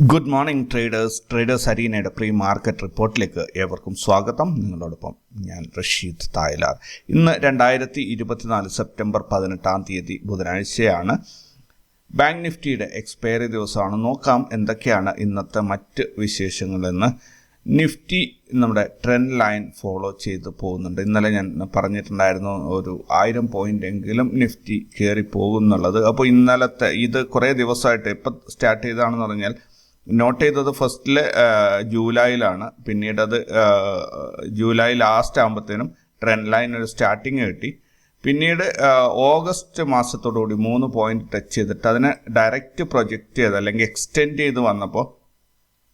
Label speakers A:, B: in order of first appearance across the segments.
A: Good morning traders traders അരീനയുടെ pre market റിപ്പോർട്ടിലേക്ക് ഏവർക്കും സ്വാഗതം. നിങ്ങളോടൊപ്പം ഞാൻ റഷീദ് തായലാർ. ഇന്ന് രണ്ടായിരത്തി ഇരുപത്തിനാല് സെപ്റ്റംബർ പതിനെട്ടാം തീയതി ബുധനാഴ്ചയാണ്. ബാങ്ക് നിഫ്റ്റിയുടെ എക്സ്പയറി ദിവസമാണ്. നോക്കാം എന്തൊക്കെയാണ് ഇന്നത്തെ മറ്റ് വിശേഷങ്ങളെന്ന്. നിഫ്റ്റി നമ്മുടെ ട്രെൻഡ് ലൈൻ ഫോളോ ചെയ്ത് പോകുന്നുണ്ട്. ഇന്നലെ ഞാൻ പറഞ്ഞിട്ടുണ്ടായിരുന്നു ഒരു ആയിരം പോയിന്റ് എങ്കിലും നിഫ്റ്റി കയറി പോകുന്നുള്ളത്. അപ്പോൾ ഇന്നലത്തെ ഇത് കുറേ ദിവസമായിട്ട് ഇപ്പം സ്റ്റാർട്ട് ചെയ്താണെന്ന് പറഞ്ഞാൽ നോട്ട് ചെയ്തത് ഫസ്റ്റിൽ ജൂലൈയിലാണ്. പിന്നീട് അത് ജൂലൈ ലാസ്റ്റ് ആകുമ്പോഴത്തേനും ട്രെൻഡ് ലൈൻ ഒരു സ്റ്റാർട്ടിങ് കിട്ടി. പിന്നീട് ഓഗസ്റ്റ് മാസത്തോടുകൂടി മൂന്ന് പോയിന്റ് ടച്ച് ചെയ്തിട്ട് അതിനെ ഡയറക്റ്റ് പ്രൊജക്റ്റ് ചെയ്ത് അല്ലെങ്കിൽ എക്സ്റ്റെൻഡ് ചെയ്ത് വന്നപ്പോൾ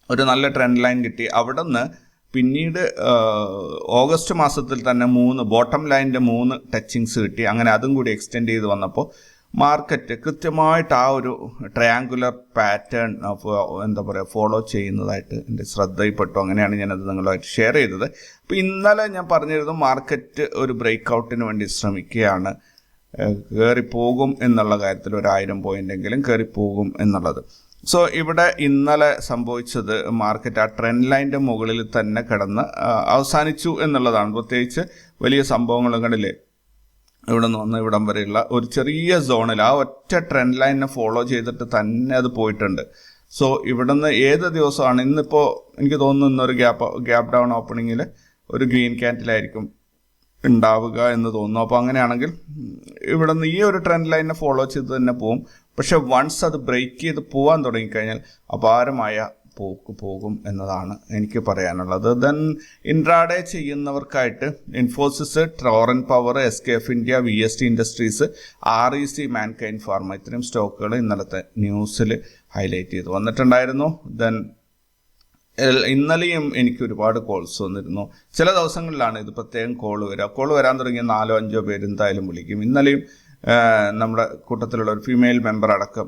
A: ഒരു നല്ല ട്രെൻഡ് ലൈൻ കിട്ടി. അവിടെ നിന്ന് പിന്നീട് ഓഗസ്റ്റ് മാസത്തിൽ തന്നെ മൂന്ന് ബോട്ടം ലൈനിന്റെ മൂന്ന് ടച്ചിങ്സ് കിട്ടി. അങ്ങനെ അതും കൂടി എക്സ്റ്റെൻഡ് ചെയ്ത് വന്നപ്പോൾ മാർക്കറ്റ് കൃത്യമായിട്ട് ആ ഒരു ട്രയാങ്കുലർ പാറ്റേൺ എന്താ പറയുക ഫോളോ ചെയ്യുന്നതായിട്ട് എന്റെ ശ്രദ്ധയിൽപ്പെട്ടു. അങ്ങനെയാണ് ഞാനത് നിങ്ങളുമായിട്ട് ഷെയർ ചെയ്തത്. അപ്പോൾ ഇന്നലെ ഞാൻ പറഞ്ഞിരുന്നു മാർക്കറ്റ് ഒരു ബ്രേക്ക് ഔട്ടിന് വേണ്ടി ശ്രമിക്കുകയാണ്. കയറിപ്പോകും എന്നുള്ള കാര്യത്തിൽ ഒരു ആയിരം പോയിന്റെങ്കിലും കയറിപ്പോകും എന്നുള്ളത്. സോ ഇവിടെ ഇന്നലെ സംഭവിച്ചത് മാർക്കറ്റ് ആ ട്രെൻഡ് ലൈന്റെ മുകളിൽ തന്നെ കിടന്ന് അവസാനിച്ചു എന്നുള്ളതാണ്. പ്രത്യേകിച്ച് വലിയ സംഭവങ്ങളിലെ ഇവിടെ നിന്ന് വന്ന് ഇവിടം വരെയുള്ള ഒരു ചെറിയ സോണിൽ ആ ഒറ്റ ട്രെൻഡ് ലൈനിനെ ഫോളോ ചെയ്തിട്ട് തന്നെ അത് പോയിട്ടുണ്ട്. സോ ഇവിടുന്ന് ഏത് ദിവസമാണ് ഇന്നിപ്പോൾ എനിക്ക് തോന്നുന്നു ഇന്നൊരു ഗ്യാപ്പ് ഗ്യാപ്പ് ഡൗൺ ഓപ്പണിങ്ങിൽ ഒരു ഗ്രീൻ ക്യാൻഡിലായിരിക്കും ഉണ്ടാവുക എന്ന് തോന്നുന്നു. അപ്പോൾ അങ്ങനെയാണെങ്കിൽ ഇവിടുന്ന് ഈ ഒരു ട്രെൻഡ് ലൈനിനെ ഫോളോ ചെയ്ത് തന്നെ പോവും. പക്ഷെ വൺസ് അത് ബ്രേക്ക് ചെയ്ത് പോകാൻ തുടങ്ങിക്കഴിഞ്ഞാൽ അപാരമായ പോക്ക് പോകും എന്നതാണ് എനിക്ക് പറയാനുള്ളത്. Then intraday ചെയ്യുന്നവർക്കായിട്ട് Infosys Torrent Power S K F India V S T Industries R E C Mankind Pharma ഇത്രയും സ്റ്റോക്കുകൾ ഇന്നലത്തെ ന്യൂസിൽ ഹൈലൈറ്റ് ചെയ്ത്. വന്നിട്ടുണ്ടായിരുന്നു. ദെൻ ഇന്നലെയും എനിക്ക് ഒരുപാട് കോൾസ് വന്നിരുന്നു. ചില ദിവസങ്ങളിലാണ് ഇത് പ്രത്യേകം കോൾ വരിക. കോൾ വരാൻ തുടങ്ങിയ നാലോ അഞ്ചോ പേര് എന്തായാലും വിളിക്കും. ഇന്നലെയും നമ്മുടെ കൂട്ടത്തിലുള്ള ഒരു ഫീമെയിൽ മെമ്പർ അടക്കം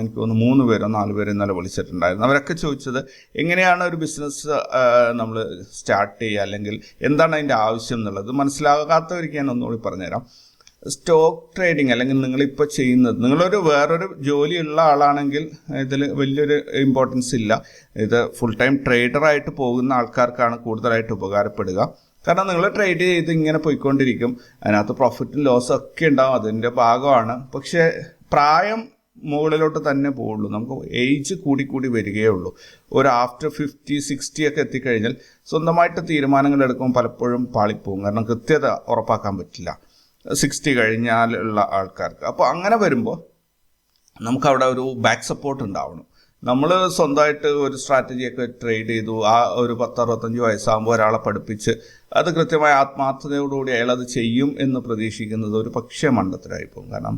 A: എനിക്ക് തോന്നുന്നു മൂന്ന് പേരോ നാല് പേരോ ഇന്നലെ വിളിച്ചിട്ടുണ്ടായിരുന്നു. അവരൊക്കെ ചോദിച്ചത് എങ്ങനെയാണ് ഒരു ബിസിനസ് നമ്മൾ സ്റ്റാർട്ട് ചെയ്യുക? അല്ലെങ്കിൽ എന്താണ് അതിന്റെ ആവശ്യം എന്നുള്ളത് മനസ്സിലാകാത്തവർക്ക് ഞാൻ ഒന്നുകൂടി പറഞ്ഞുതരാം. സ്റ്റോക്ക് ട്രേഡിങ് അല്ലെങ്കിൽ നിങ്ങളിപ്പോൾ ചെയ്യുന്നത് നിങ്ങളൊരു വേറൊരു ജോലിയുള്ള ആളാണെങ്കിൽ ഇതിൽ വലിയൊരു ഇമ്പോർട്ടൻസ് ഇല്ല. ഇത് ഫുൾ ടൈം ട്രേഡറായിട്ട് പോകുന്ന ആൾക്കാർക്കാണ് കൂടുതലായിട്ട് ഉപകാരപ്പെടുക. കാരണം നിങ്ങൾ ട്രേഡ് ചെയ്ത് ഇങ്ങനെ പോയിക്കൊണ്ടിരിക്കും. അതിനകത്ത് പ്രോഫിറ്റും ലോസും ഒക്കെ ഉണ്ടാവും. അതിന്റെ ഭാഗമാണ്. പക്ഷേ പ്രായം മുകളിലോട്ട് തന്നെ പോവുള്ളൂ. നമുക്ക് ഏജ് കൂടി കൂടി വരികയേ ഉള്ളൂ ഒരു ആഫ്റ്റർ ഫിഫ്റ്റി സിക്സ്റ്റി ഒക്കെ എത്തിക്കഴിഞ്ഞാൽ സ്വന്തമായിട്ട് തീരുമാനങ്ങൾ എടുക്കുമ്പോൾ പലപ്പോഴും പാളിപ്പോവും. കാരണം കൃത്യത ഉറപ്പാക്കാൻ പറ്റില്ല. സിക്സ്റ്റി കഴിഞ്ഞാലുള്ള ആൾക്കാർക്ക്. അപ്പോൾ അങ്ങനെ വരുമ്പോൾ നമുക്കവിടെ ഒരു ബാക്ക് സപ്പോർട്ട് ഉണ്ടാവണം. നമ്മൾ സ്വന്തമായിട്ട് ഒരു സ്ട്രാറ്റജിയൊക്കെ ട്രേഡ് ചെയ്തു. ആ ഒരു പത്ത് അറുപത്തഞ്ച് വയസ്സാകുമ്പോൾ ഒരാളെ പഠിപ്പിച്ച് അത് കൃത്യമായ ആത്മാർത്ഥതയോടുകൂടി അയാൾ അത് ചെയ്യും എന്ന് പ്രതീക്ഷിക്കുന്നത് ഒരു പക്ഷേ മണ്ടത്തരായി പോകും കാരണം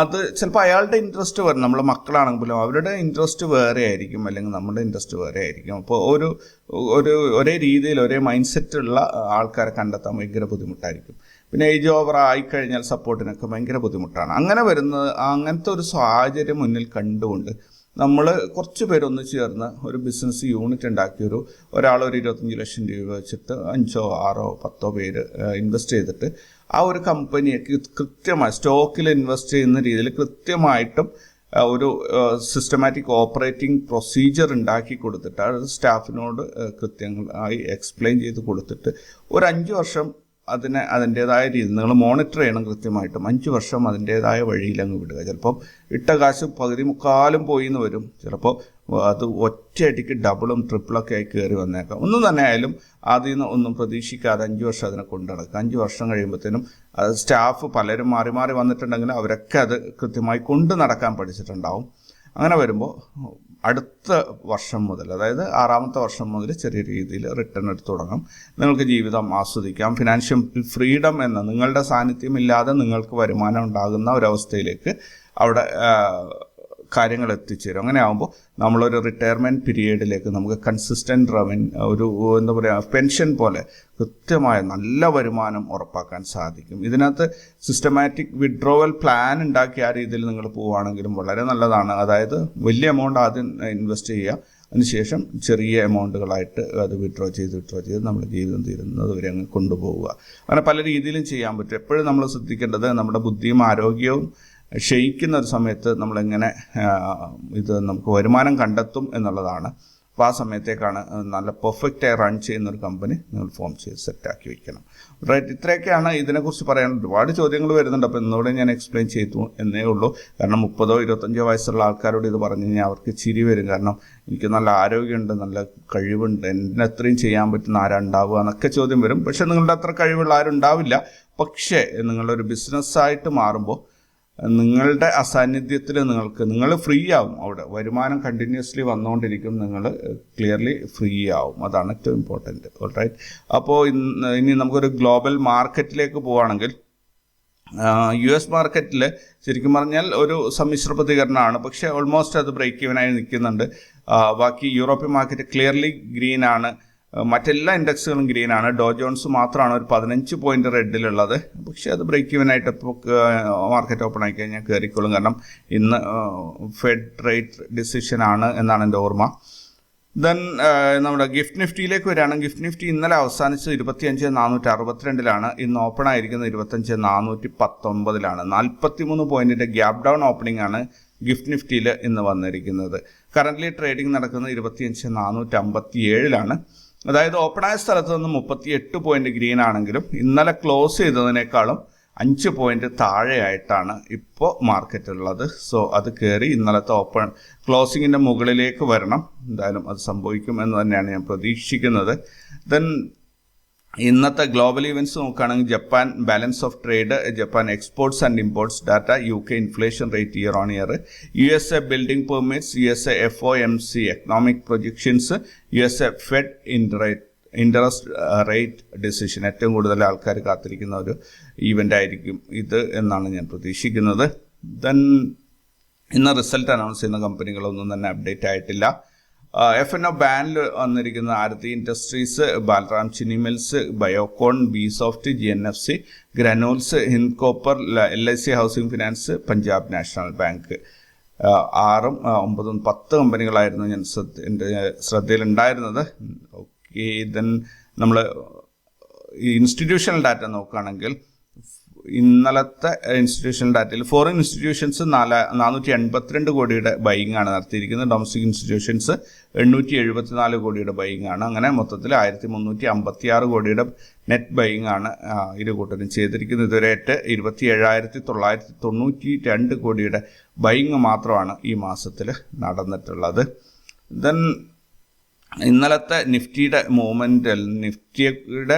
A: അത് ചിലപ്പോൾ അയാളുടെ ഇൻട്രസ്റ്റ് വരും നമ്മളെ മക്കളാണെങ്കിലും അവരുടെ ഇൻട്രസ്റ്റ് വേറെ ആയിരിക്കും അല്ലെങ്കിൽ നമ്മുടെ ഇൻട്രസ്റ്റ് വേറെ ആയിരിക്കും. അപ്പോൾ ഒരു ഒരു ഒരേ രീതിയിൽ ഒരേ മൈൻഡ് സെറ്റ് ഉള്ള ആൾക്കാരെ കണ്ടെത്താൻ ഭയങ്കര ബുദ്ധിമുട്ടായിരിക്കും. പിന്നെ ഏജ് ഓവർ ആയിക്കഴിഞ്ഞാൽ സപ്പോർട്ടിനൊക്കെ ഭയങ്കര ബുദ്ധിമുട്ടാണ്. അങ്ങനെ വരുന്നത് അങ്ങനത്തെ ഒരു സാഹചര്യം മുന്നിൽ കണ്ടുകൊണ്ട് നമ്മൾ കുറച്ച് പേരൊന്ന് ചേർന്ന് ഒരു ബിസിനസ് യൂണിറ്റ് ഉണ്ടാക്കിയൊരു ഒരാൾ ഒരു ഇരുപത്തഞ്ച് ലക്ഷം രൂപ വെച്ചിട്ട് അഞ്ചോ ആറോ പത്തോ പേര് ഇൻവെസ്റ്റ് ചെയ്തിട്ട് ആ ഒരു കമ്പനിയെ കൃത്യമായി സ്റ്റോക്കിൽ ഇൻവെസ്റ്റ് ചെയ്യുന്ന രീതിയിൽ കൃത്യമായിട്ടും ഒരു സിസ്റ്റമാറ്റിക് ഓപ്പറേറ്റിംഗ് പ്രൊസീജിയർ ഉണ്ടാക്കി കൊടുത്തിട്ട് അത് സ്റ്റാഫിനോട് കൃത്യമായി എക്സ്പ്ലെയിൻ ചെയ്ത് കൊടുത്തിട്ട് ഒരു അഞ്ച് വർഷം അതിനെ അതിന്റെതായ രീതി നിങ്ങൾ മോണിറ്റർ ചെയ്യണം കൃത്യമായിട്ടും. അഞ്ച് വർഷം അതിന്റേതായ വഴിയിൽ അങ്ങ് വിടുക. ചിലപ്പോൾ ഇട്ട കാശ് പകുതി മുക്കാലും പോയി എന്ന് വരും. ചിലപ്പോൾ അത് ഒറ്റയടിക്ക് ഡബിളും ട്രിപ്പിളൊക്കെ ആയി കയറി വന്നേക്കാം. ഒന്നും തന്നെ ആയാലും അതിൽ നിന്ന് ഒന്നും പ്രതീക്ഷിക്കാതെ അഞ്ച് വർഷം അതിനെ കൊണ്ടു നടക്കുക. അഞ്ച് വർഷം കഴിയുമ്പോഴത്തേനും സ്റ്റാഫ് പലരും മാറി മാറി വന്നിട്ടുണ്ടെങ്കിൽ അവരൊക്കെ അത് കൃത്യമായി കൊണ്ടു നടക്കാൻ പഠിച്ചിട്ടുണ്ടാവും. അങ്ങനെ വരുമ്പോൾ അടുത്ത വർഷം മുതൽ അതായത് ആറാമത്തെ വർഷം മുതൽ ചെറിയ രീതിയിൽ റിട്ടേൺ എടുത്തു തുടങ്ങാം. നിങ്ങൾക്ക് ജീവിതം ആസ്വദിക്കാം. ഫിനാൻഷ്യൽ ഫ്രീഡം എന്ന നിങ്ങളുടെ സാന്നിധ്യമില്ലാതെ നിങ്ങൾക്ക് വരുമാനം ഉണ്ടാകുന്ന ഒരവസ്ഥയിലേക്ക് അവിടെ കാര്യങ്ങൾ എത്തിച്ചേരും അങ്ങനെ ആകുമ്പോൾ നമ്മളൊരു റിട്ടയർമെന്റ് പീരീഡിലേക്ക് നമുക്ക് കൺസിസ്റ്റന്റ് റവൻ ഒരു എന്താ പറയുക പെൻഷൻ പോലെ കൃത്യമായ നല്ല വരുമാനം ഉറപ്പാക്കാൻ സാധിക്കും. ഇതിനകത്ത് സിസ്റ്റമാറ്റിക് വിഡ്രോവൽ പ്ലാൻ ഉണ്ടാക്കി ആ രീതിയിൽ നിങ്ങൾ പോവുകയാണെങ്കിലും വളരെ നല്ലതാണ്. അതായത് വലിയ എമൗണ്ട് ആദ്യം ഇൻവെസ്റ്റ് ചെയ്യുക. അതിനുശേഷം ചെറിയ എമൗണ്ടുകളായിട്ട് അത് വിഡ്രോ ചെയ്ത് വിഡ്രോ ചെയ്ത് നമ്മുടെ ജീവിതം തീരുന്നത് വരെ അങ്ങ് കൊണ്ടുപോവുക. അങ്ങനെ പല രീതിയിലും ചെയ്യാൻ പറ്റും. എപ്പോഴും നമ്മൾ ശ്രദ്ധിക്കേണ്ടത് നമ്മുടെ ബുദ്ധിയും ആരോഗ്യവും ക്ഷയിക്കുന്ന ഒരു സമയത്ത് നമ്മളെങ്ങനെ ഇത് നമുക്ക് വരുമാനം കണ്ടെത്തും എന്നുള്ളതാണ്. അപ്പോൾ ആ സമയത്തേക്കാണ് നല്ല പെർഫെക്റ്റായി റൺ ചെയ്യുന്ന ഒരു കമ്പനി നിങ്ങൾ ഫോം ചെയ്ത് സെറ്റാക്കി വയ്ക്കണം റൈറ്റ് ഇത്രയൊക്കെയാണ് ഇതിനെക്കുറിച്ച് പറയാൻ ഒരുപാട് ചോദ്യങ്ങൾ വരുന്നുണ്ട്. അപ്പോൾ ഇന്നോടെ ഞാൻ എക്സ്പ്ലെയിൻ ചെയ്തു എന്നേ ഉള്ളൂ. കാരണം മുപ്പതോ ഇരുപത്തഞ്ചോ വയസ്സുള്ള ആൾക്കാരോട് ഇത് പറഞ്ഞു കഴിഞ്ഞാൽ അവർക്ക് ചിരി വരും. കാരണം എനിക്ക് നല്ല ആരോഗ്യമുണ്ട് നല്ല കഴിവുണ്ട്. എന്നെ അത്രയും ചെയ്യാൻ പറ്റുന്ന ആരാണ്ടാവുക എന്നൊക്കെ ചോദ്യം വരും. പക്ഷേ നിങ്ങളുടെ അത്ര കഴിവുള്ള ആരും ഉണ്ടാവില്ല. പക്ഷേ നിങ്ങളൊരു ബിസിനസ്സായിട്ട് മാറുമ്പോൾ നിങ്ങളുടെ അസാന്നിധ്യത്തിൽ നിങ്ങൾക്ക് നിങ്ങൾ ഫ്രീ ആവും അവിടെ. വരുമാനം കണ്ടിന്യൂസ്ലി വന്നുകൊണ്ടിരിക്കും നിങ്ങൾ ക്ലിയർലി ഫ്രീ ആവും. അതാണ് ഏറ്റവും ഇമ്പോർട്ടന്റ് റൈറ്റ് അപ്പോൾ ഇനി നമുക്കൊരു ഗ്ലോബൽ മാർക്കറ്റിലേക്ക് പോവുകയാണെങ്കിൽ യു എസ് മാർക്കറ്റിൽ ശരിക്കും പറഞ്ഞാൽ ഒരു സമ്മിശ്ര പ്രതികരണമാണ്. പക്ഷേ ഓൾമോസ്റ്റ് അത് ബ്രേക്ക് ഈവനായി നിൽക്കുന്നുണ്ട്. ബാക്കി യൂറോപ്യൻ മാർക്കറ്റ് ക്ലിയർലി ആ, മറ്റെല്ലാ ഇൻഡെക്സുകളും ഗ്രീൻ ആണ്. ഡോ ജോൺസ് മാത്രമാണ് ഒരു പതിനഞ്ച് പോയിന്റ് റെഡിലുള്ളത്. പക്ഷേ അത് ബ്രേക്ക് ഈവനായിട്ട് ഇപ്പോൾ മാർക്കറ്റ് ഓപ്പൺ ആയി കഴിഞ്ഞാൽ കയറിക്കോളും കാരണം ഇന്ന് ഫെഡ് റേറ്റ് ഡിസിഷൻ ആണ് എന്നാണ് എന്റെ ഓർമ്മ. ദെൻ നമ്മുടെ ഗിഫ്റ്റ് നിഫ്റ്റിയിലേക്ക് വരികയാണെങ്കിൽ ഗിഫ്റ്റ് നിഫ്റ്റി ഇന്നലെ അവസാനിച്ചത് ഇരുപത്തിയഞ്ച് നാനൂറ്റി അറുപത്തിരണ്ടിലാണ് ഇന്ന് ഓപ്പൺ ആയിരിക്കുന്നത് ഇരുപത്തഞ്ച് നാനൂറ്റി പത്തൊമ്പതിലാണ് നാൽപ്പത്തി മൂന്ന് പോയിന്റിന്റെ ഗ്യാപ് ഡൗൺ ഓപ്പണിംഗ് ആണ് ഗിഫ്റ്റ് നിഫ്റ്റിയിൽ ഇന്ന് വന്നിരിക്കുന്നത്. കറന്റ് ട്രേഡിംഗ് നടക്കുന്നത് ഇരുപത്തിയഞ്ച് നാനൂറ്റി അമ്പത്തി ഏഴിലാണ് അതായത് ഓപ്പണായ സ്ഥലത്ത് നിന്ന് മുപ്പത്തി എട്ട് പോയിന്റ് ഗ്രീൻ ആണെങ്കിലും ഇന്നലെ ക്ലോസ് ചെയ്തതിനേക്കാളും അഞ്ച് പോയിന്റ് താഴെയായിട്ടാണ് ഇപ്പോൾ മാർക്കറ്റ് ഉള്ളത്. സോ അത് കയറി ഇന്നലത്തെ ഓപ്പൺ ക്ലോസിങ്ങിന്റെ മുകളിലേക്ക് വരണം. എന്തായാലും അത് സംഭവിക്കും എന്ന് തന്നെയാണ് ഞാൻ പ്രതീക്ഷിക്കുന്നത്. ദെൻ ഇന്നത്തെ ഗ്ലോബൽ ഇവന്റ്സ് നോക്കുകയാണെങ്കിൽ Japan balance of trade Japan exports and imports data U K inflation rate year on year U S A building permits U S A F O M C economic projections U S A Fed interest rate decision ഏറ്റവും കൂടുതൽ ആൾക്കാർ കാത്തിരിക്കുന്ന ഒരു event ആയിരിക്കും ഇത് എന്നാണ് ഞാൻ പ്രതീക്ഷിക്കുന്നത്. ദെൻ ഇന്ന് റിസൾട്ട് അനൗൺസ് ചെയ്യുന്ന കമ്പനികളൊന്നും തന്നെ അപ്ഡേറ്റ് ആയിട്ടില്ല. എഫ് എൻ ഒ ബാനിൽ വന്നിരിക്കുന്ന Aarti Industries Balram ചിനിമിൽസ് Biocon B Soft G N F C Granules Hind Copper L I C Housing Finance Punjab National Bank ആറും ഒമ്പതും പത്ത് കമ്പനികളായിരുന്നു ഞാൻ ശ്രദ്ധ എന്റെ ശ്രദ്ധയിലുണ്ടായിരുന്നത്. ഓക്കെ ദെൻ നമ്മൾ ഇൻസ്റ്റിറ്റ്യൂഷണൽ ഡാറ്റ നോക്കുകയാണെങ്കിൽ ഇന്നലത്തെ ഇൻസ്റ്റിറ്റ്യൂഷണൽ ഡാറ്റയിൽ ഫോറിൻ ഇൻസ്റ്റിറ്റ്യൂഷൻസ് നാല് നാനൂറ്റി എൺപത്തിരണ്ട് കോടിയുടെ ബൈങ് ആണ് നടത്തിയിരിക്കുന്നത്. ഡൊമസ്റ്റിക് ഇൻസ്റ്റിറ്റ്യൂഷൻസ് എണ്ണൂറ്റി എഴുപത്തിനാല് കോടിയുടെ ബൈങ് ആണ്. അങ്ങനെ മൊത്തത്തിൽ ആയിരത്തി മുന്നൂറ്റി അമ്പത്തി ആറ് കോടിയുടെ നെറ്റ് ബൈങ് ആണ് ഇരു കൂട്ടരും ചെയ്തിരിക്കുന്നത്. ഇതുവരെയായിട്ട് ഇരുപത്തി ഏഴായിരത്തി തൊള്ളായിരത്തി തൊണ്ണൂറ്റി രണ്ട് കോടിയുടെ ബൈങ് മാത്രമാണ് ഈ മാസത്തിൽ നടന്നിട്ടുള്ളത്. ദെൻ ഇന്നലത്തെ നിഫ്റ്റിയുടെ മൂവ്മെന്റ് നിഫ്റ്റിയുടെ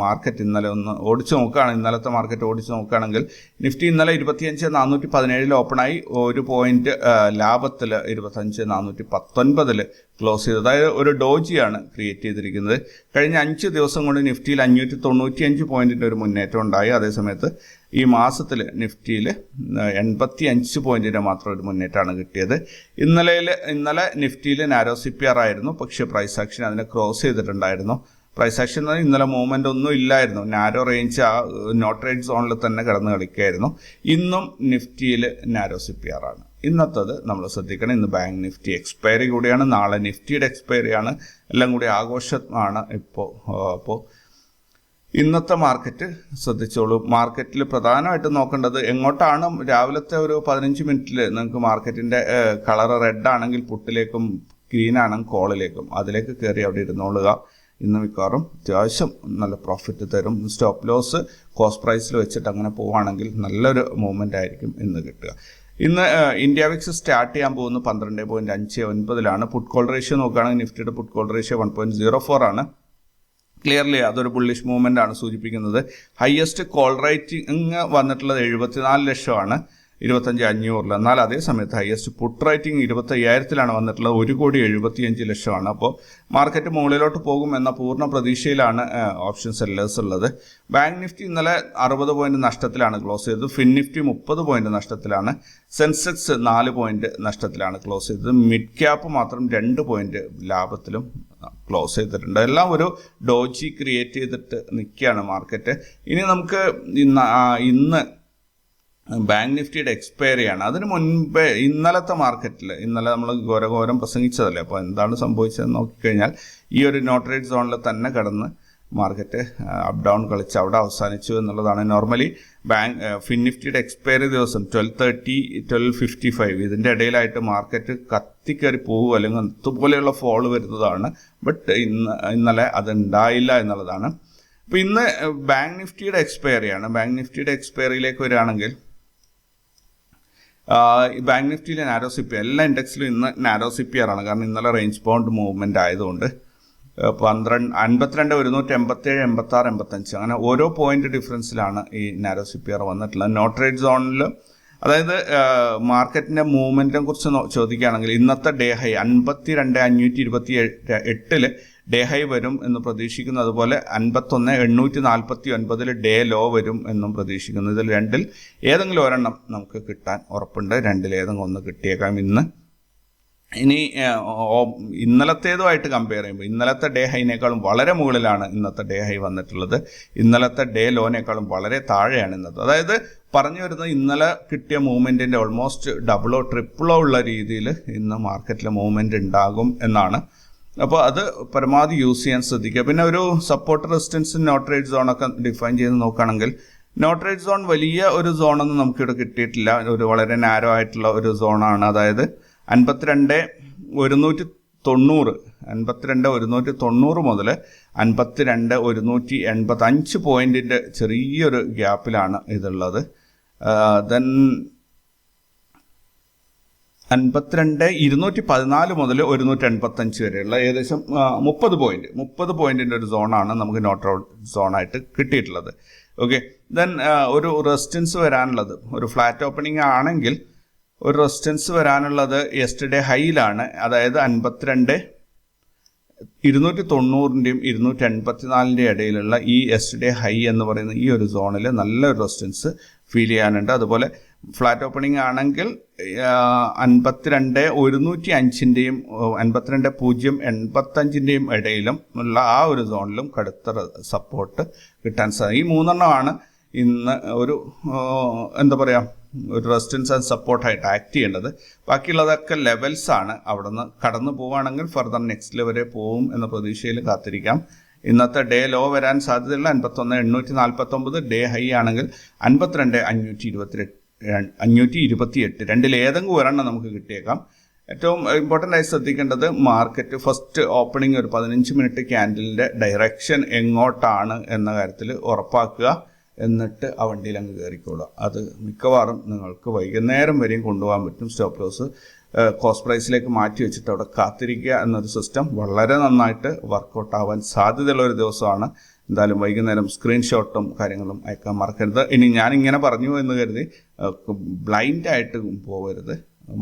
A: മാർക്കറ്റ് ഇന്നലെ ഒന്ന് ഓടിച്ചു നോക്കുകയാണ്. ഇന്നലത്തെ മാർക്കറ്റ് ഓടിച്ചു നോക്കുകയാണെങ്കിൽ നിഫ്റ്റി ഇന്നലെ ഇരുപത്തിയഞ്ച് നാനൂറ്റി പതിനേഴിൽ ഓപ്പണായി ഒരു പോയിന്റ് ലാഭത്തിൽ ഇരുപത്തഞ്ച് നാനൂറ്റി പത്തൊൻപതിൽ ക്ലോസ് ചെയ്തത് അതായത് ഒരു ഡോജിയാണ് ക്രിയേറ്റ് ചെയ്തിരിക്കുന്നത്. കഴിഞ്ഞ അഞ്ച് ദിവസം കൊണ്ട് നിഫ്റ്റിയിൽ അഞ്ഞൂറ്റി തൊണ്ണൂറ്റിയഞ്ച് പോയിന്റിന്റെ ഒരു മുന്നേറ്റം ഉണ്ടായി. അതേസമയത്ത് ഈ മാസത്തിൽ നിഫ്റ്റിയിൽ എൺപത്തി അഞ്ച് പോയിന്റിന്റെ മാത്രം ഒരു മുന്നേറ്റമാണ് കിട്ടിയത്. ഇന്നലെ ഇന്നലെ നിഫ്റ്റിയിൽ നാരോ സി പി ആർ ആയിരുന്നു പക്ഷേ പ്രൈസ് ആക്ഷൻ അതിനെ ക്രോസ് ചെയ്തിട്ടുണ്ടായിരുന്നു. പ്രൈസ് ആക്ഷൻ എന്ന് ഇന്നലെ മൂവ്മെന്റ് ഒന്നും ഇല്ലായിരുന്നു. നാരോ റേഞ്ച് ആ നോട്ട് റേഞ്ച് സോണിൽ തന്നെ കിടന്ന് കളിക്കുകയായിരുന്നു ഇന്നും നിഫ്റ്റിയിൽ നാരോ സി പി ആർ ആണ്. ഇന്നത്തത് നമ്മൾ ശ്രദ്ധിക്കണം ഇന്ന് ബാങ്ക് നിഫ്റ്റി എക്സ്പയറി കൂടിയാണ് നാളെ നിഫ്റ്റിയുടെ എക്സ്പയറിയാണ് എല്ലാം കൂടി ആഘോഷമാണ് ഇപ്പോൾ അപ്പോൾ ഇന്നത്തെ മാർക്കറ്റ് ശ്രദ്ധിച്ചോളൂ. മാർക്കറ്റിൽ പ്രധാനമായിട്ടും നോക്കേണ്ടത് എങ്ങോട്ടാണ് രാവിലത്തെ ഒരു പതിനഞ്ച് മിനിറ്റിൽ നിങ്ങൾക്ക് മാർക്കറ്റിന്റെ കളർ റെഡ് ആണെങ്കിൽ പുട്ടിലേക്കും ഗ്രീൻ ആണെങ്കിൽ കോളിലേക്കും അതിലേക്ക് കയറി അവിടെ ഇരുന്നോളുക ഇന്ന് മിക്കവാറും അത്യാവശ്യം നല്ല പ്രോഫിറ്റ് തരും. സ്റ്റോപ്പ് ലോസ് കോസ്റ്റ് പ്രൈസിൽ വെച്ചിട്ട് അങ്ങനെ പോവുകയാണെങ്കിൽ നല്ലൊരു മൂവ്മെന്റ് ആയിരിക്കും ഇന്ന് കിട്ടുക. ഇന്ന് ഇന്ത്യ വിക്സ് സ്റ്റാർട്ട് ചെയ്യാൻ പോകുന്നത് പന്ത്രണ്ട് പോയിന്റ് അഞ്ച് ഒൻപതിലാണ്. പുട്ട് കോൾ റേഷ്യോ നോക്കുകയാണെങ്കിൽ നിഫ്റ്റിയുടെ put call ratio one point zero four ആണ്. ക്ലിയർലി അതൊരു ബുള്ളിഷ് മൂവ്മെന്റ് ആണ് സൂചിപ്പിക്കുന്നത്. ഹയസ്റ്റ് കോൾ റേറ്റിംഗ് വന്നിട്ടുള്ളത് എഴുപത്തിനാല് ലക്ഷമാണ്. ഇരുപത്തഞ്ച് അഞ്ഞൂറിൽ എന്നാൽ അതേ സമയത്ത് ഹയസ്റ്റ് പുട്ട് റൈറ്റിംഗ് ഇരുപത്തി അയ്യായിരത്തിലാണ് വന്നിട്ടുള്ളത്. ഒരു കോടി എഴുപത്തിയഞ്ച് ലക്ഷമാണ്. അപ്പോൾ മാർക്കറ്റ് മുകളിലോട്ട് പോകും എന്ന പൂർണ പ്രതീക്ഷയിലാണ് ഓപ്ഷൻ സെല്ലേഴ്സ് ഉള്ളത്. ബാങ്ക് നിഫ്റ്റി ഇന്നലെ അറുപത് പോയിന്റ് നഷ്ടത്തിലാണ് ക്ലോസ് ചെയ്തത്. ഫിൻ നിഫ്റ്റി മുപ്പത് പോയിന്റ് നഷ്ടത്തിലാണ്. സെൻസെക്സ് നാല് പോയിന്റ് നഷ്ടത്തിലാണ് ക്ലോസ് ചെയ്തത്. മിഡ് ക്യാപ്പ് മാത്രം രണ്ട് പോയിന്റ് ലാഭത്തിലും ക്ലോസ് ചെയ്തിട്ടുണ്ട്. എല്ലാം ഒരു ഡോജി ക്രിയേറ്റ് ചെയ്തിട്ട് നിൽക്കുകയാണ് മാർക്കറ്റ് ഇനി നമുക്ക് ഇന്ന് ഇന്ന് ബാങ്ക് നിഫ്റ്റിയുടെ എക്സ്പയറി ആണ്. അതിന് മുൻപേ ഇന്നലത്തെ മാർക്കറ്റിൽ ഇന്നലെ നമ്മൾ ഘോരഘോരം പ്രസംഗിച്ചതല്ലേ? അപ്പോൾ എന്താണ് സംഭവിച്ചതെന്ന് നോക്കിക്കഴിഞ്ഞാൽ ഈ ഒരു നോട്ട് റേറ്റ് സോണിൽ തന്നെ കടന്ന് മാർക്കറ്റ് അപ് ഡൗൺ കളിച്ച് അവിടെ അവസാനിച്ചു എന്നുള്ളതാണ്. നോർമലി ബാങ്ക് ഫിൻ നിഫ്റ്റിയുടെ എക്സ്പയറി ദിവസം twelve thirty twelve fifty five ഇതിന്റെ ഇടയിലായിട്ട് മാർക്കറ്റ് കത്തിക്കയറി പോകുക അല്ലെങ്കിൽ അതുപോലെയുള്ള ഫോൾ വരുന്നതാണ്. ബട്ട് ഇന്ന് ഇന്നലെ അത് ഉണ്ടായില്ല എന്നുള്ളതാണ്. അപ്പോൾ ഇന്ന് ബാങ്ക് നിഫ്റ്റിയുടെ എക്സ്പയറിയാണ് ബാങ്ക് നിഫ്റ്റിയുടെ എക്സ്പയറിയിലേക്ക് വരികയാണെങ്കിൽ ബാങ്ക് നിഫ്റ്റിയിലെ നാരോ സി പി എല്ലാ ഇൻഡെക്സിലും ഇന്ന് നാരോ സി പി ആണ്. കാരണം ഇന്നലെ റേഞ്ച് ബൗണ്ട് മൂവ്മെന്റ് ആയതുകൊണ്ട് പന്ത്രണ്ട് അൻപത്തിരണ്ട് ഒരുന്നൂറ്റി എൺപത്തേഴ് എൺപത്തി ആറ് എൺപത്തഞ്ച് അങ്ങനെ ഓരോ പോയിന്റ് ഡിഫറൻസിലാണ് ഈ നാരോ സി പി ആർ വന്നിട്ടുള്ളത്. നോട്ട് റേറ്റ് സോണിൽ അതായത് മാർക്കറ്റിന്റെ മൂവ്മെന്റിനെ കുറിച്ച് ചോദിക്കുകയാണെങ്കിൽ ഇന്നത്തെ ഡേ ഹൈ അൻപത്തി രണ്ട് അഞ്ഞൂറ്റി ഇരുപത്തി എട്ടിൽ ഡേ ഹൈ വരും എന്ന് പ്രതീക്ഷിക്കുന്നു. അതുപോലെ അൻപത്തൊന്ന് എണ്ണൂറ്റി നാൽപ്പത്തി ഒൻപതിൽ ഡേ ലോ വരും എന്നും പ്രതീക്ഷിക്കുന്നു. ഇതിൽ രണ്ടിൽ ഏതെങ്കിലും ഒരെണ്ണം നമുക്ക് കിട്ടാൻ ഉറപ്പുണ്ട്. രണ്ടിൽ ഏതെങ്കിലും ഒന്ന് കിട്ടിയേക്കാം. ഇന്ന് ഇനി ഇന്നലത്തേതുമായിട്ട് കമ്പയർ ചെയ്യുമ്പോൾ ഇന്നലത്തെ ഡേ ഹൈനേക്കാളും വളരെ മുകളിലാണ് ഇന്നത്തെ ഡേ ഹൈ വന്നിട്ടുള്ളത്. ഇന്നലത്തെ ഡേ ലോനേക്കാളും വളരെ താഴെയാണ് ഇന്നത്തെ അതായത് പറഞ്ഞു വരുന്നത് ഇന്നലെ കിട്ടിയ മൂവ്മെന്റിന്റെ ഓൾമോസ്റ്റ് ഡബിളോ ട്രിപ്പിളോ ഉള്ള രീതിയിൽ ഇന്ന് മാർക്കറ്റിലെ മൂവ്മെന്റ് ഉണ്ടാകും എന്നാണ് അപ്പോൾ അത് പരമാവധി യൂസ് ചെയ്യാൻ ശ്രദ്ധിക്കുക. പിന്നെ ഒരു സപ്പോർട്ട് റെസിസ്റ്റൻസ് നോട്ടറേറ്റ് സോണൊക്കെ ഡിഫൈൻ ചെയ്ത് നോക്കുകയാണെങ്കിൽ നോട്ടറേറ്റ് സോൺ വലിയ ഒരു സോണൊന്നും നമുക്കിവിടെ കിട്ടിയിട്ടില്ല. ഒരു വളരെ നാരോ ആയിട്ടുള്ള ഒരു സോണാണ് അതായത് അൻപത്തിരണ്ട് ഒരുന്നൂറ്റി തൊണ്ണൂറ് അൻപത്തിരണ്ട് ഒരുന്നൂറ്റി തൊണ്ണൂറ് മുതൽ അൻപത്തിരണ്ട് ഒരുന്നൂറ്റി എൺപത്തഞ്ച് പോയിന്റിന്റെ ചെറിയൊരു ഗ്യാപ്പിലാണ് ഇതുള്ളത്. ദെൻ അൻപത്തിരണ്ട് ഇരുന്നൂറ്റി പതിനാല് മുതൽ ഒരുന്നൂറ്റി എൺപത്തഞ്ച് വരെയുള്ള ഏകദേശം മുപ്പത് പോയിന്റ് മുപ്പത് പോയിന്റിന്റെ ഒരു സോണാണ് നമുക്ക് നോട്ട് ഔട്ട് സോണായിട്ട് കിട്ടിയിട്ടുള്ളത്. ഓക്കെ ദെൻ ഒരു റെസിസ്റ്റൻസ് വരാനുള്ളത്. ഒരു ഫ്ലാറ്റ് ഓപ്പണിംഗ് ആണെങ്കിൽ ഒരു റെസിസ്റ്റൻസ് വരാനുള്ളത് യെസ്റ്റർഡേ ഹൈയിലാണ് അതായത് അൻപത്തിരണ്ട് ഇരുന്നൂറ്റി തൊണ്ണൂറിന്റെയും ഇരുന്നൂറ്റി എൺപത്തിനാലിന്റെയും ഇടയിലുള്ള ഈ എസ്റ്റർഡേ ഹൈ എന്ന് പറയുന്ന ഈ ഒരു സോണിൽ നല്ലൊരു റെസിസ്റ്റൻസ് ഫീൽ ചെയ്യാനുണ്ട്. അതുപോലെ ഫ്ലാറ്റ് ഓപ്പണിംഗ് ആണെങ്കിൽ അൻപത്തിരണ്ട് ഒരുന്നൂറ്റി അഞ്ചിന്റെയും അൻപത്തിരണ്ട് പൂജ്യം എൺപത്തഞ്ചിന്റെയും ഇടയിലും ഉള്ള ആ ഒരു സോണിലും കടുത്ത സപ്പോർട്ട് കിട്ടാൻ സാധിക്കും ഈ മൂന്നെണ്ണമാണ് ഇന്ന് ഒരു എന്താ പറയുക ഒരു റെസിസ്റ്റൻസ് ആൻഡ് സപ്പോർട്ടായിട്ട് ആക്ട് ചെയ്യേണ്ടത്. ബാക്കിയുള്ളതൊക്കെ ലെവൽസ് ആണ്. അവിടെ നിന്ന് കടന്നു പോവുകയാണെങ്കിൽ ഫർദർ നെക്സ്റ്റ് വരെ പോവും എന്ന പ്രതീക്ഷയിൽ കാത്തിരിക്കാം. ഇന്നത്തെ ഡേ ലോ വരാൻ സാധ്യതയുള്ള അൻപത്തൊന്ന് എണ്ണൂറ്റി നാൽപ്പത്തൊമ്പത് ഡേ ഹൈ ആണെങ്കിൽ അൻപത്തിരണ്ട് അഞ്ഞൂറ്റി ഇരുപത്തിരണ്ട് അഞ്ഞൂറ്റി ഇരുപത്തി എട്ട് രണ്ടിൽ ഏതെങ്കിലും ഒരെണ്ണം നമുക്ക് കിട്ടിയേക്കാം. ഏറ്റവും ഇമ്പോർട്ടന്റ് ആയി ശ്രദ്ധിക്കേണ്ടത് മാർക്കറ്റ് ഫസ്റ്റ് ഓപ്പണിംഗ് ഒരു പതിനഞ്ച് മിനിറ്റ് ക്യാൻഡലിന്റെ ഡയറക്ഷൻ എങ്ങോട്ടാണ് എന്ന കാര്യത്തിൽ ഉറപ്പാക്കുക. എന്നിട്ട് ആ വണ്ടിയിൽ അങ്ങ് കയറിക്കോളുക. അത് മിക്കവാറും നിങ്ങൾക്ക് വൈകുന്നേരം വരെയും കൊണ്ടുപോകാൻ പറ്റും. സ്റ്റോപ്പ് ലോസ് കോസ്റ്റ് പ്രൈസിലേക്ക് മാറ്റി വെച്ചിട്ട് അവിടെ കാത്തിരിക്കുക എന്നൊരു സിസ്റ്റം വളരെ നന്നായിട്ട് വർക്കൗട്ട് ആവാൻ സാധ്യതയുള്ള ഒരു ദിവസമാണ്. എന്തായാലും വൈകുന്നേരം സ്ക്രീൻഷോട്ടും കാര്യങ്ങളും അയക്കാൻ മറക്കരുത്. ഇനി ഞാൻ ഇങ്ങനെ പറഞ്ഞു എന്ന് കരുതി ബ്ലൈൻഡ് ആയിട്ട് പോകരുത്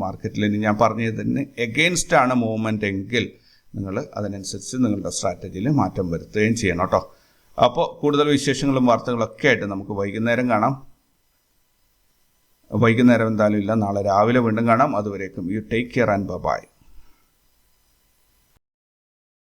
A: മാർക്കറ്റിൽ ഇനി ഞാൻ പറഞ്ഞതിന് എഗെയിൻസ്റ്റ് ആണ് മൂവ്മെന്റ് എങ്കിൽ നിങ്ങൾ അതിനനുസരിച്ച് നിങ്ങളുടെ സ്ട്രാറ്റജിയിൽ മാറ്റം വരുത്തുകയും ചെയ്യണം കേട്ടോ. അപ്പോൾ കൂടുതൽ വിശേഷങ്ങളും വാർത്തകളൊക്കെ ആയിട്ട് നമുക്ക് വൈകുന്നേരം കാണാം. വൈകുന്നേരം എന്തായാലും ഇല്ല നാളെ രാവിലെ വീണ്ടും കാണാം. അതുവരേക്കും you take care and bye